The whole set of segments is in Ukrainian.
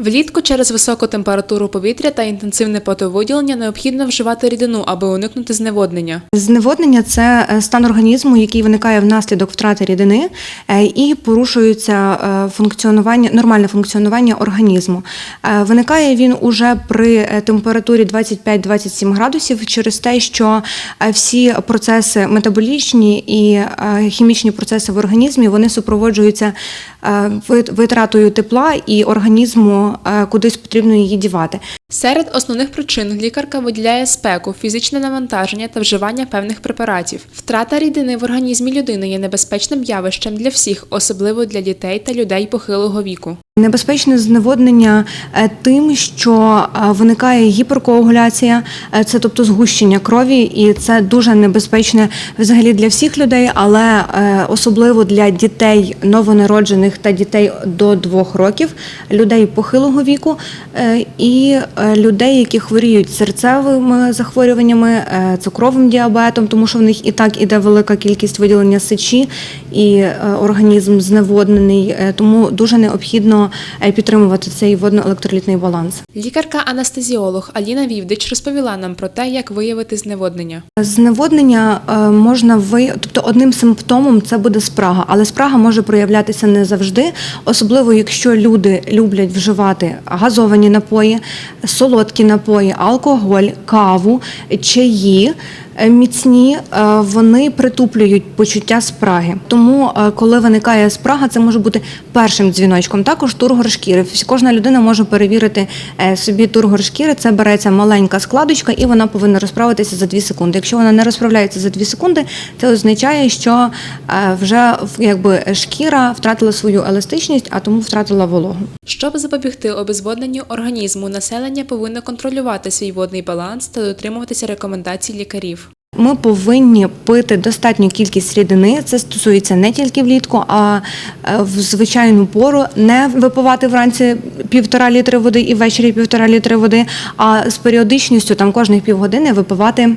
Влітку через високу температуру повітря та інтенсивне потовиділення необхідно вживати рідину, аби уникнути зневоднення. Зневоднення це е, стан організму, який виникає внаслідок втрати рідини е, і порушується е, функціонування, нормальне функціонування організму. Виникає він уже при температурі 25-27 градусів через те, що всі процеси метаболічні і хімічні процеси в організмі вони супроводжуються витратою тепла і організму е, кудись потрібно її дівати. Серед основних причин лікарка виділяє спеку, фізичне навантаження та вживання певних препаратів. Втрата рідини в організмі людини є небезпечним явищем для всіх, особливо для дітей та людей похилого віку. Небезпечне зневоднення е, тим, що е, виникає гіперкоагуляція, е, це тобто згущення крові, і це дуже небезпечне взагалі для всіх людей, але особливо для дітей новонароджених та дітей до двох років, людей похилого віку і людей, які хворіють серцевими захворюваннями, е, цукровим діабетом, тому що в них і так іде велика кількість виділення сечі, і е, організм зневоднений, е, тому дуже необхідно е, підтримувати цей водно-електролітний баланс. Лікарка-анестезіолог Аліна Вівдич розповіла нам про те, як виявити зневоднення. Зневоднення е, можна ви, тобто одним симптомом це буде спрага, але спрага може проявлятися не завжди, особливо якщо люди люблять вживати газовані напої, солодкі напої, алкоголь, каву, чаї. е, Міцні е, вони притуплюють почуття спраги. Тому, е, коли виникає спрага, це може бути першим дзвіночком. Також тургор шкіри. Всі- Кожна людина може перевірити собі тургор шкіри. Це береться маленька складочка, і вона повинна розправитися за 2 секунди. Якщо вона не розправляється за 2 секунди, це означає, що вже якби шкіра втратила свою еластичність, а тому втратила вологу. Щоб запобігти обезводненню організму, населення повинно контролювати свій водний баланс та дотримуватися рекомендацій лікарів. Ми повинні пити достатню кількість рідини. Це стосується не тільки влітку, а е, в звичайну пору не випивати вранці півтора літри води і ввечері півтора літри води, а з періодичністю там кожних півгодини випивати.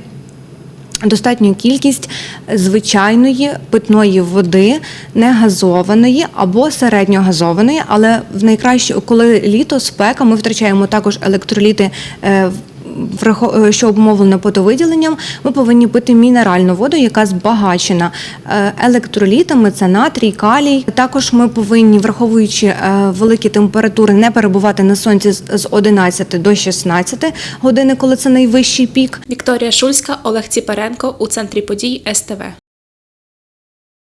Достатню кількість звичайної питної води, не газованої або середньогазованої, але в найкраще, коли літо спека, ми втрачаємо також електроліти. Е, що обумовлено потовиділенням, ми повинні пити мінеральну воду, яка збагачена е, електролітами, це натрій, калій. Також ми повинні, враховуючи е, великі температури, не перебувати на сонці з 11 до 16 години, коли це найвищий пік. Вікторія Шульська, Олег Ціпаренко у центрі подій СТВ.